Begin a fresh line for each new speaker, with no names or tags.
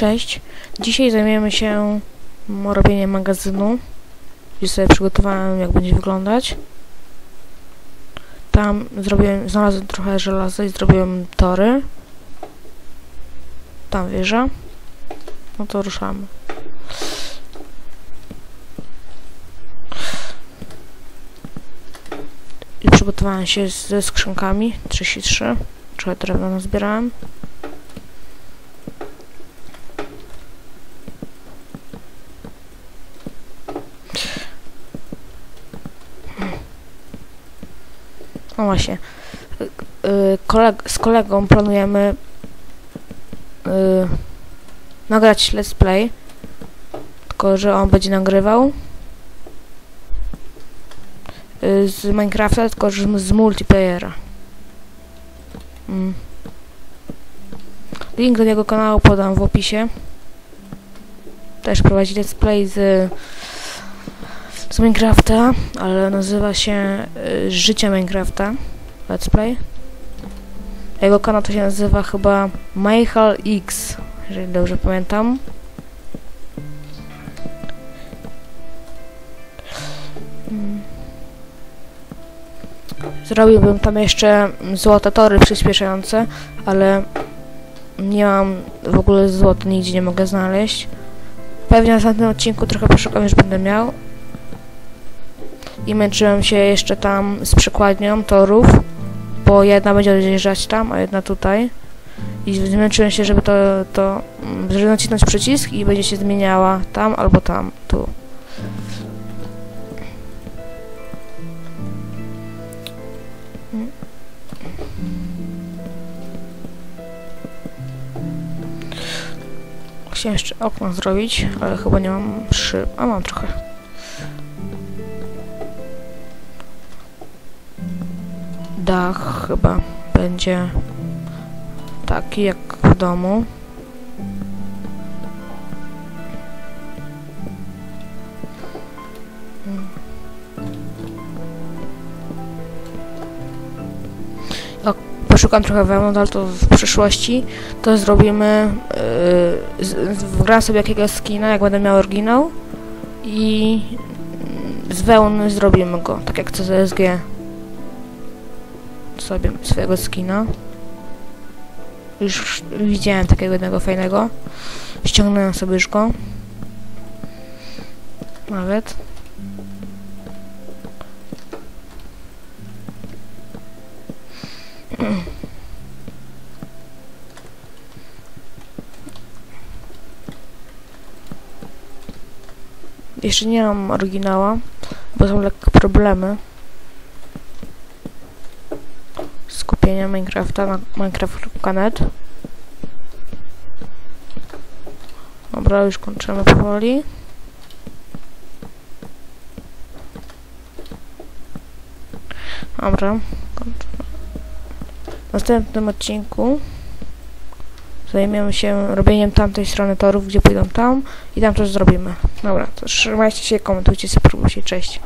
Cześć. Dzisiaj zajmiemy się robieniem magazynu. Gdzie sobie przygotowałem jak będzie wyglądać. Tam zrobiłem, znalazłem trochę żelaza i zrobiłem tory. Tam wieża. No to ruszamy. I przygotowałem się ze skrzynkami 33. Trochę drewna nazbierałem. No właśnie. Y, Koleg z kolegą planujemy y, nagrać let's play. Tylko, że on będzie nagrywał y, z Minecrafta, tylko że z multiplayera. Mm. Link do jego kanału podam w opisie. Też prowadzi let's play z z Minecrafta, ale nazywa się y, Życie Minecrafta Let's Play. Jego kanał to się nazywa chyba Michael X, jeżeli dobrze pamiętam. Zrobiłbym tam jeszcze złote tory przyspieszające, ale nie mam w ogóle złota, nigdzie nie mogę znaleźć. Pewnie na następnym odcinku trochę poszukam, już będę miał i męczyłem się jeszcze tam z przekładnią torów, bo jedna będzie odjeżdżać tam, a jedna tutaj. I zmęczyłem się, żeby to, to żeby nacisnąć przycisk i będzie się zmieniała tam albo tam, tu. Chciałem jeszcze okno zrobić, ale chyba nie mam szyb. A mam trochę. Dach chyba będzie taki jak w domu. Jak poszukam trochę wełny, ale to w przyszłości, to zrobimy, yy, sobie jakiegoś skina, jak będę miał oryginał i z wełny zrobimy go, tak jak CSG sobie swojego skina. Już widziałem takiego jednego fajnego. Ściągnąłem sobie już go. Nawet. Jeszcze nie mam oryginała, bo są lekkie problemy. Kupienia Minecrafta na Minecraft.net. Dobra, już kończymy powoli. Dobra, kończymy. W następnym odcinku zajmiemy się robieniem tamtej strony torów, gdzie pójdą tam i tam też zrobimy. Dobra, to trzymajcie się, komentujcie, cześć.